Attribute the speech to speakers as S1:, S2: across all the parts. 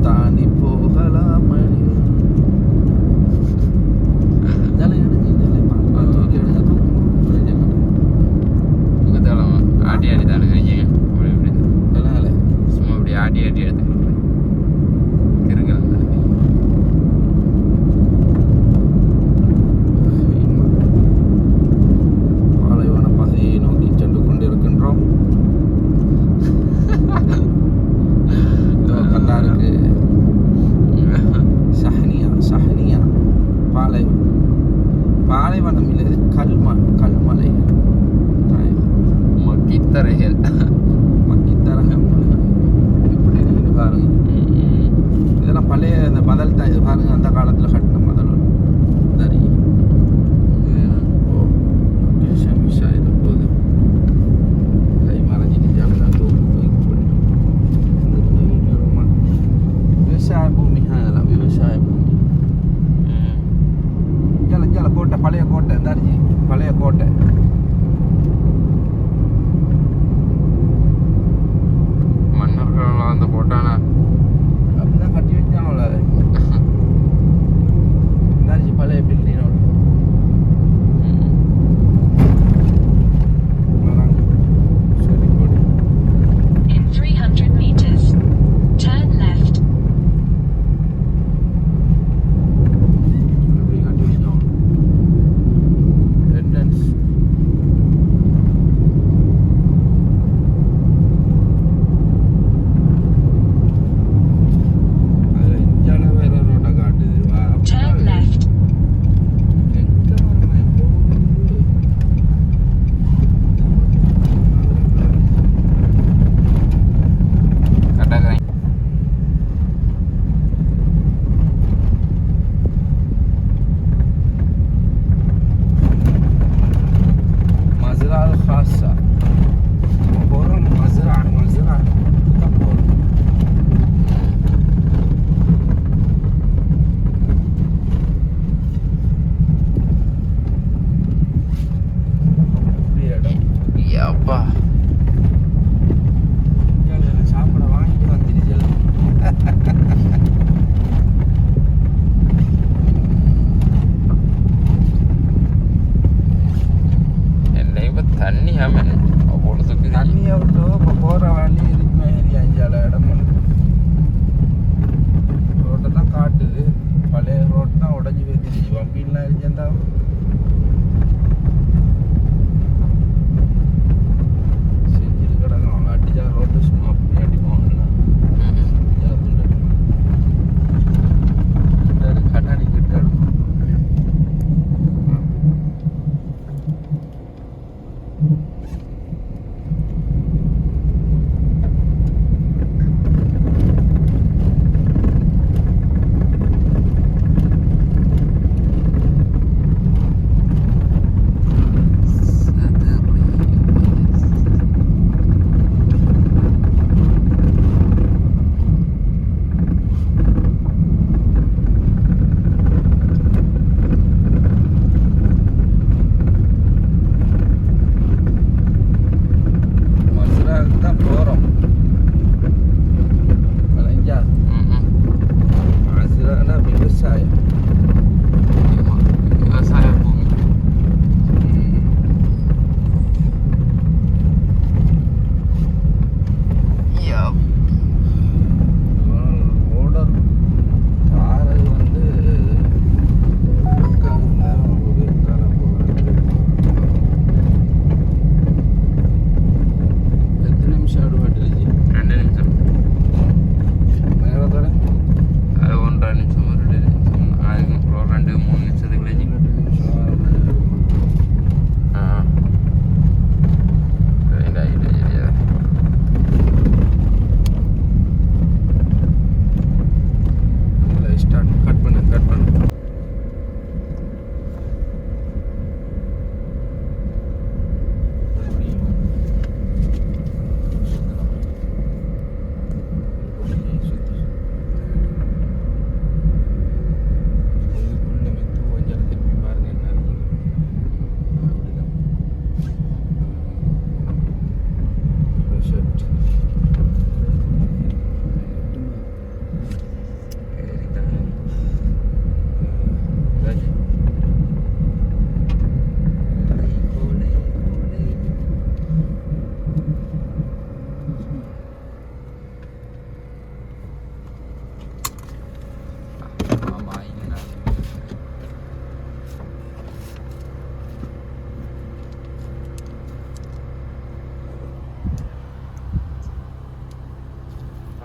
S1: puntaan கல்ம கல்மலை
S2: மக்கித்தரைகள்
S1: மக்கித்தரகள் இப்படி இருக்குது பாருங்க இதெல்லாம் பழைய இந்த மதல் தான் இது பாருங்க அந்த காலத்தில் கட்டின மதல் தறி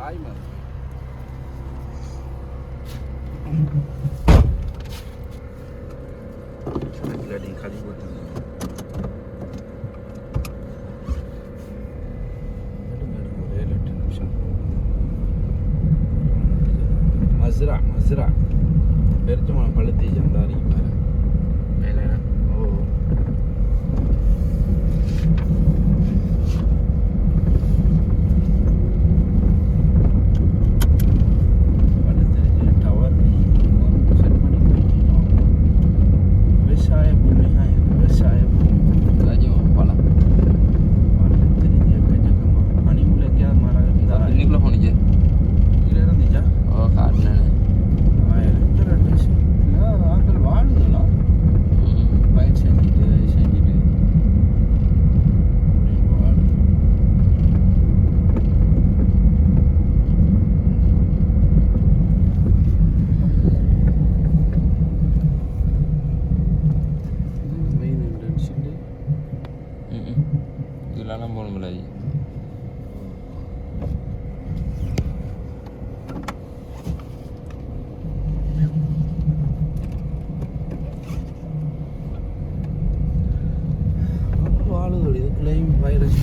S1: Ay,
S2: mano. Deixa
S1: eu ver aquele ali em Caligota. مزرعة مزرعة بيرجع من بلدي جنداري
S2: இதெல்லாம் போகணும்ல
S1: வாழுதல் இதுக்குள்ளேயும் வைரஸ்